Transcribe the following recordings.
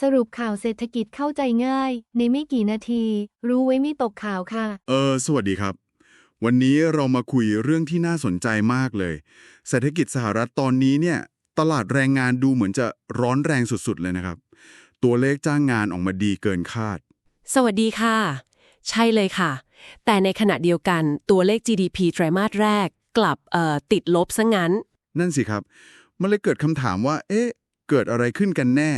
สรุปข่าวเศรษฐกิจเข้าใจง่าย ในไม่กี่นาที รู้ไว้ไม่ตกข่าวค่ะ เออ สวัสดีครับ วันนี้เรามาคุยเรื่องที่น่าสนใจมากเลย เศรษฐกิจสหรัฐตอนนี้เนี่ย ตลาดแรงงานดูเหมือนจะร้อนแรงสุดๆเลยนะครับ ตัวเลขจ้างงานออกมาดีเกินคาด สวัสดีค่ะ ใช่เลยค่ะ แต่ในขณะเดียวกันตัวเลข GDP ไตรมาสแรก กลับเอ่อติดลบซะงั้น นั่นสิครับ มันเลยเกิดคำถามว่า เอ๊ะ เกิดอะไรขึ้นกันแน่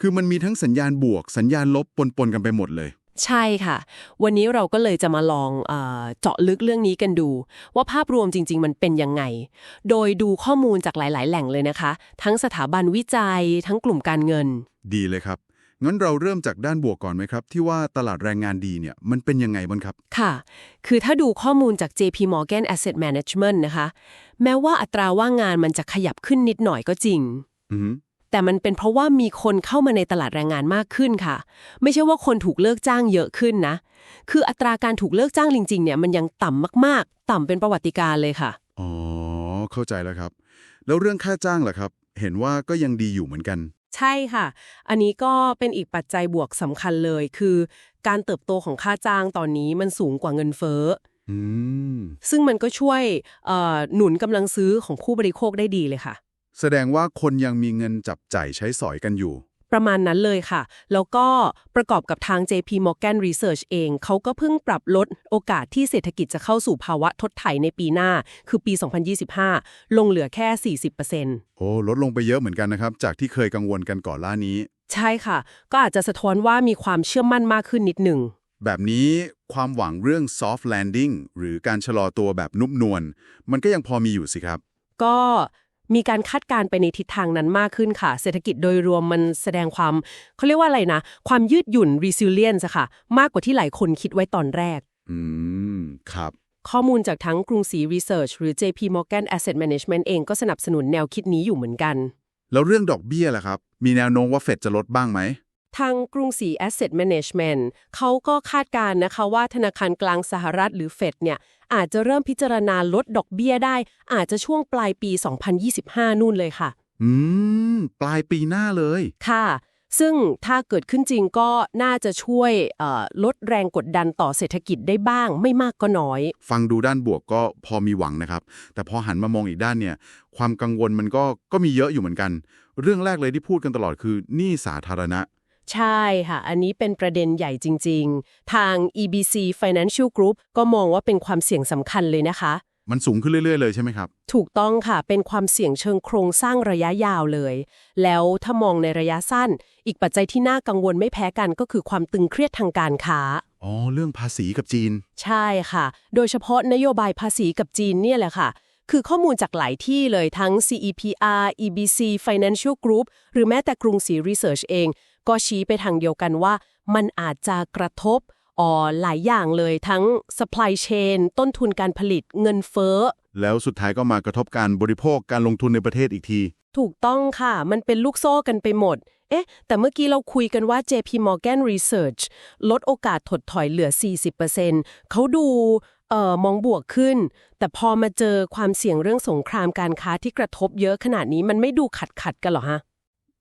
คือมันมีทั้งสัญญาณบวก สัญญาณลบปนๆกันไปหมดเลย ใช่ค่ะ วันนี้เราก็เลยจะมาลองเออเจาะลึกเรื่องนี้กันดู ว่าภาพรวมจริง ๆ มันเป็นยังไง โดยดูข้อมูลจากหลาย ๆ แหล่งเลยนะคะ ทั้งสถาบันวิจัย ทั้งกลุ่มการเงิน ดีเลยครับงั้นเราเริ่มจากด้านบวกก่อนไหมครับ ที่ว่าตลาดแรงงานดีเนี่ยมันเป็นยังไงบ้างครับ ค่ะ คือถ้าดูข้อมูลจาก JP Morgan Asset Management นะคะ แม้ว่าอัตราว่างงานมันจะขยับขึ้นนิดหน่อยก็จริงอือหือ แต่มันเป็นเพราะว่ามีคนเข้ามาในตลาดแรงงานมากขึ้นค่ะ ไม่ใช่ว่าคนถูกเลิกจ้างเยอะขึ้นนะ คืออัตราการถูกเลิกจ้างจริงๆเนี่ยมันยังต่ำมากๆ ต่ำเป็นประวัติการณ์เลยค่ะ อ๋อ เข้าใจแล้วครับ แล้วเรื่องค่าจ้างล่ะครับ เห็นว่าก็ยังดีอยู่เหมือนกัน ใช่ค่ะ อันนี้ก็เป็นอีกปัจจัยบวกสำคัญเลย คือ การเติบโตของค่าจ้างตอนนี้มันสูงกว่าเงินเฟ้ออืมซึ่งมันก็ช่วยเอ่อหนุนกำลังซื้อของผู้บริโภคได้ดีเลยค่ะ แสดงว่าคนยังมีเงินจับจ่ายใช้สอยกันอยู่ ประมาณนั้นเลยค่ะ แล้วก็ประกอบกับทาง JP Morgan Research เอง เขาก็เพิ่งปรับลดโอกาสที่เศรษฐกิจจะเข้าสู่ภาวะทดไถในปีหน้า คือปี 2025 ลงเหลือแค่ 40%โอ้ลดลงไปเยอะเหมือนกันนะครับ จากที่เคยกังวลกันก่อนล่านี้ ใช่ค่ะ ก็อาจจะสะท้อนว่ามีความเชื่อมั่นมากขึ้นนิดหนึ่งแบบนี้ความหวังเรื่อง soft landing หรือการชะลอตัวแบบนุ่มนวลมันก็ยังพอมีอยู่สิครับ ก็ มีการคาดการณ์ไปในทิศทางนั้นมากขึ้นค่ะ เศรษฐกิจโดยรวมมันแสดงความเขาเรียกว่าอะไรนะ ความยืดหยุ่น resilience อะค่ะ มากกว่าที่หลายคนคิดไว้ตอนแรก อืม ครับ ข้อมูลจากทั้งกรุงศรี Research หรือ JP Morgan Asset Management เองก็สนับสนุนแนวคิดนี้อยู่เหมือนกัน แล้วเรื่องดอกเบี้ยล่ะครับ มีแนวโน้มว่าเฟดจะลดบ้างไหม ทางกรุงศรี Asset Management เขาก็คาดการณ์นะคะว่าธนาคารกลางสหรัฐหรือเฟดเนี่ยอาจจะเริ่มพิจารณาลดดอกเบี้ยได้ อาจจะช่วงปลายปี 2025 นู่นเลยค่ะ อืม ปลายปีหน้าเลย ค่ะ ซึ่งถ้าเกิดขึ้นจริงก็น่าจะช่วยเอ่อลดแรงกดดันต่อเศรษฐกิจได้บ้าง ไม่มากก็น้อย ฟังดูด้านบวกก็พอมีหวังนะครับ แต่พอหันมามองอีกด้านเนี่ย ความกังวลมันก็ก็มีเยอะอยู่เหมือนกัน เรื่องแรกเลยที่พูดกันตลอดคือหนี้สาธารณะ ใช่ค่ะ อันนี้เป็นประเด็นใหญ่จริง ๆ ทาง EBC Financial Group ก็มองว่าเป็นความเสี่ยงสำคัญเลยนะคะ มันสูงขึ้นเรื่อย ๆ เลยใช่ไหมครับ ถูกต้องค่ะ เป็นความเสี่ยงเชิงโครงสร้างระยะยาวเลย แล้วถ้ามองในระยะสั้น อีกปัจจัยที่น่ากังวลไม่แพ้กันก็คือความตึงเครียดทางการค้า อ๋อ เรื่องภาษีกับจีน ใช่ค่ะ โดยเฉพาะนโยบายภาษีกับจีนเนี่ยแหละค่ะ คือข้อมูลจากหลายที่เลยทั้ง CEPR EBC Financial Group หรือแม้แต่กรุงศรี Research เอง ก็ชี้ไปทางเดียวกันว่า มันอาจจะกระทบอ๋อหลายอย่างเลยทั้ง supply chain ต้นทุนการผลิตเงินเฟ้อ แล้วสุดท้ายก็มากระทบการบริโภคการลงทุนในประเทศอีกที ถูกต้องค่ะ มันเป็นลูกโซ่กันไปหมด เอ๊ะ แต่เมื่อกี้เราคุยกันว่า JP Morgan Research ลดโอกาสถดถอยเหลือ 40%เขาดูเอ่อมองบวกขึ้น แต่พอมาเจอความเสี่ยงเรื่องสงครามการค้าที่กระทบเยอะขนาดนี้มันไม่ดูขัดขัดๆกันเหรอฮะ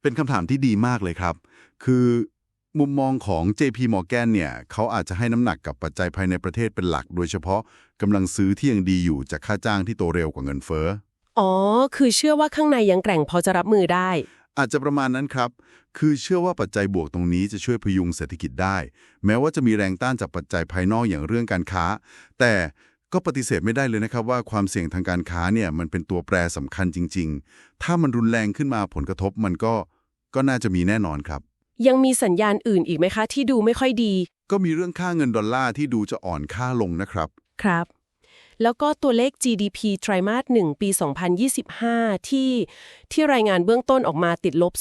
เป็นคำถามที่ดีมากเลยครับ คือมุมมองของ JP Morgan เนี่ยเขาอาจจะให้น้ำหนักกับปัจจัยภายในประเทศเป็นหลัก โดยเฉพาะกำลังซื้อที่ยังดีอยู่จากค่าจ้างที่โตเร็วกว่าเงินเฟ้อ อ๋อ คือเชื่อว่าข้างในยังแกร่งพอจะรับมือได้ อาจจะประมาณนั้นครับ คือเชื่อว่าปัจจัยบวกตรงนี้จะช่วยพยุงเศรษฐกิจได้ แม้ว่าจะมีแรงต้านจากปัจจัยภายนอกอย่างเรื่องการค้า แต่ก็ปฏิเสธไม่ได้เลยนะครับว่าความเสี่ยงทางการค้าเนี่ยมันเป็นตัวแปรสำคัญจริง ๆ ถ้ามันรุนแรงขึ้นมาผลกระทบมันก็ก็น่าจะมีแน่นอนครับ ยังมีสัญญาณอื่นอีกไหมคะ ที่ดูไม่ค่อยดี ก็มีเรื่องค่าเงินดอลลาร์ที่ดูจะอ่อนค่าลงนะครับ ครับ แล้วก็ตัวเลข GDP ไตรมาส1ปี 2025 ที่ที่รายงานเบื้องต้นออกมาติดลบ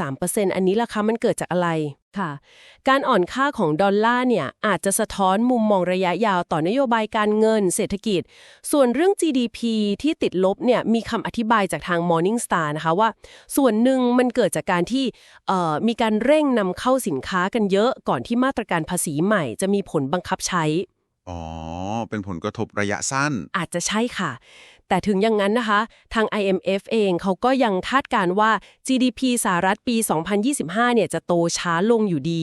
0.3%อันนี้ล่ะคะมันเกิดจากอะไรค่ะ การอ่อนค่าของดอลลาร์เนี่ยอาจจะสะท้อนมุมมองระยะยาวต่อนโยบายการเงินเศรษฐกิจ ส่วนเรื่อง GDP ที่ติดลบเนี่ยมีคำอธิบายจากทาง Morning Star นะคะว่า ส่วนหนึ่งมันเกิดจากการที่เอ่อมีการเร่งนำเข้าสินค้ากันเยอะก่อนที่มาตรการภาษีใหม่จะมีผลบังคับใช้ อ๋อ เป็นผลกระทบระยะสั้น อาจจะใช่ค่ะ แต่ถึงอย่างนั้นนะคะ ทาง IMF เองเขาก็ยังคาดการณ์ว่า GDP สหรัฐปี 2025 เนี่ยจะโตช้าลงอยู่ดี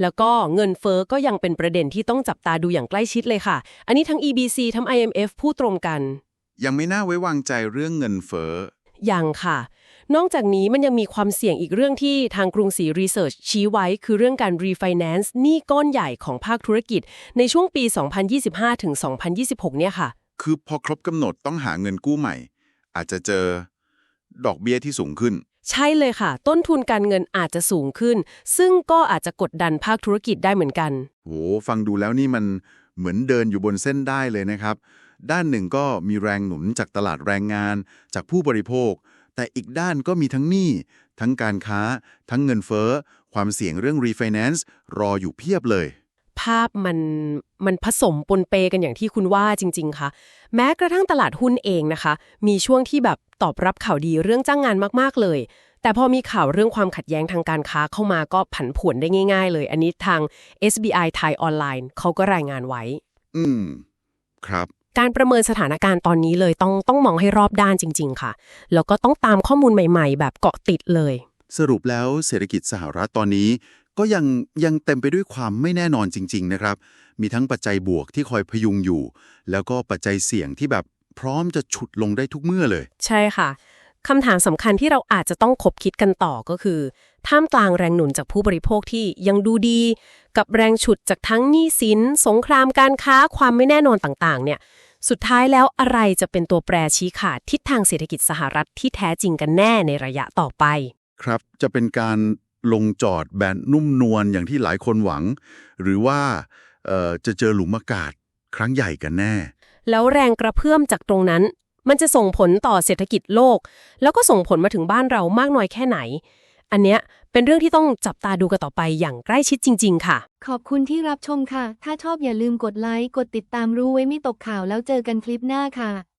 แล้วก็เงินเฟอ้อก็ยังเป็นประเด็นที่ต้องจับตาดูอย่างใกล้ชิดเลยค่ะ อันนี้ทั้ง EBC ทั้ง IMF พูดตรงกัน ยังไม่น่าไว้วางใจเรื่องเงินเฟ้อยังค่ะ นอกจากนี้มันยังมีความเสี่ยงอีกเรื่องที่ทางกรุงศรีรีเสิร์ชชี้ไว้ คือเรื่องการรีไฟแนนซ์หนี้ก้อนใหญ่ของภาคธุรกิจ ในช่วงปี 2025 ถึง 2026 เนี่ยค่ะ คือพอครบกำหนดต้องหาเงินกู้ใหม่ อาจจะเจอดอกเบี้ยที่สูงขึ้น ใช่เลยค่ะ ต้นทุนการเงินอาจจะสูงขึ้น ซึ่งก็อาจจะกดดันภาคธุรกิจได้เหมือนกันโหฟังดูแล้วนี่มันเหมือนเดินอยู่บนเส้นได้เลยนะครับ ด้านหนึ่งก็มีแรงหนุนจากตลาดแรงงาน จากผู้บริโภค แต่อีกด้านก็มีทั้งหนี้ทั้งการค้า ทั้งเงินเฟ้อ ความเสี่ยงเรื่อง refinance รออยู่เพียบเลย ภาพมันมันผสมปนเปกันอย่างที่คุณว่าจริง ๆ ค่ะ แม้กระทั่งตลาดหุ้นเองนะคะ มีช่วงที่แบบตอบรับข่าวดีเรื่องจ้างงานมากๆเลย แต่พอมีข่าวเรื่องความขัดแย้งทางการค้าเข้ามาก็ผันผวนได้ง่าย ๆ เลย อันนี้ทาง SBI ไทยออนไลน์เขาก็รายงานไว้ อืม ครับ การประเมินสถานการณ์ตอนนี้เลยต้องต้องมองให้รอบด้านจริง ๆ ค่ะ แล้วก็ต้องตามข้อมูลใหม่ ๆ แบบเกาะติดเลย สรุปแล้วเศรษฐกิจสหรัฐตอนนี้ ก็ยังยังเต็มไปด้วยความไม่แน่นอนจริง ๆ นะครับ มีทั้งปัจจัยบวกที่คอยพยุงอยู่ แล้วก็ปัจจัยเสี่ยงที่แบบพร้อมจะฉุดลงได้ทุกเมื่อเลย ใช่ค่ะ คำถามสำคัญที่เราอาจจะต้องคบคิดกันต่อก็คือ ท่ามกลางแรงหนุนจากผู้บริโภคที่ยังดูดี กับแรงฉุดจากทั้งหนี้สิน สงครามการค้าความไม่แน่นอนต่างๆ เนี่ย สุดท้ายแล้วอะไรจะเป็นตัวแปรชี้ขาดทิศทางเศรษฐกิจสหรัฐที่แท้จริงกันแน่ในระยะต่อไป ครับจะเป็นการลงจอดแบนนุ่มนวลอย่างที่หลายคนหวัง หรือว่าเอ่อจะเจอหลุมอากาศครั้งใหญ่กันแน่ แล้วแรงกระเพื่อมจากตรงนั้น มันจะส่งผลต่อเศรษฐกิจโลก แล้วก็ส่งผลมาถึงบ้านเรามากน้อยแค่ไหน อันเนี้ยเป็นเรื่องที่ต้องจับตาดูกันต่อไปอย่างใกล้ชิดจริง ๆ ค่ะ ขอบคุณที่รับชมค่ะ ถ้าชอบอย่าลืมกดไลค์ กดติดตามรู้ไว้ไม่ตกข่าวแล้วเจอกันคลิปหน้าค่ะ